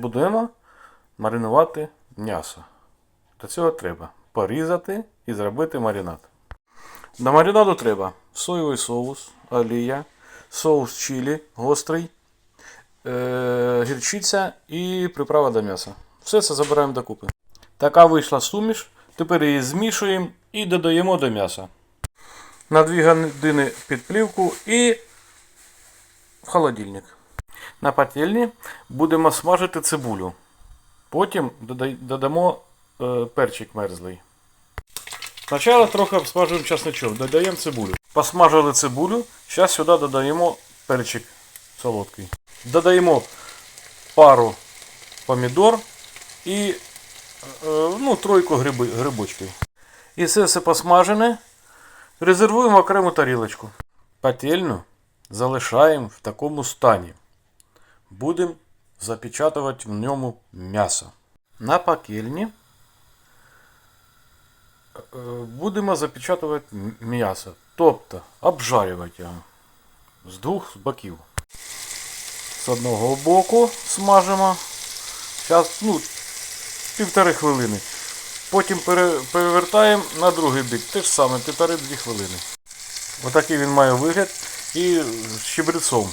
будемо маринувати м'ясо. Для цього треба порізати і зробити маринад. До маринаду треба соєвий соус, олія, соус чилі гострий, е- гірчиця і приправа до м'яса. Все це забираємо докупи. Така вийшла суміш. Тепер її змішуємо і додаємо до м'яса. На 2 години під плівку і в холодильник. На пательні будемо смажити цибулю. Потім додамо е, перчик мерзлий. Спочатку трохи обсмажуємо часничок, додаємо цибулю. Посмажили цибулю, зараз сюди додаємо перчик солодкий. Додаємо пару помідор і е, ну, тройку гриби, грибочків. І це все посмажене. Резервуємо окрему тарілочку. Пательню залишаємо в такому стані. Будемо запечатувати в ньому м'ясо. На пательні е, будемо запечатувати м'ясо. Тобто обжарювати його з двох боків. З одного боку смажимо. Зараз, ну, півтори хвилини. Потім пере- перевертаємо на другий бік. Те ж саме, півтори-дві хвилини. Отакий він має вигляд і з щебрецом.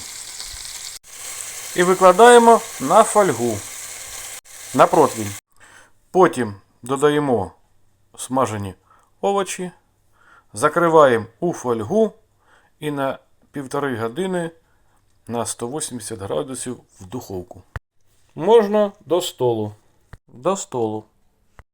І викладаємо на фольгу. На противінь. Потім додаємо смажені овочі, закриваємо у фольгу і на півтори години на 180 градусів в духовку. Можна до столу. До столу.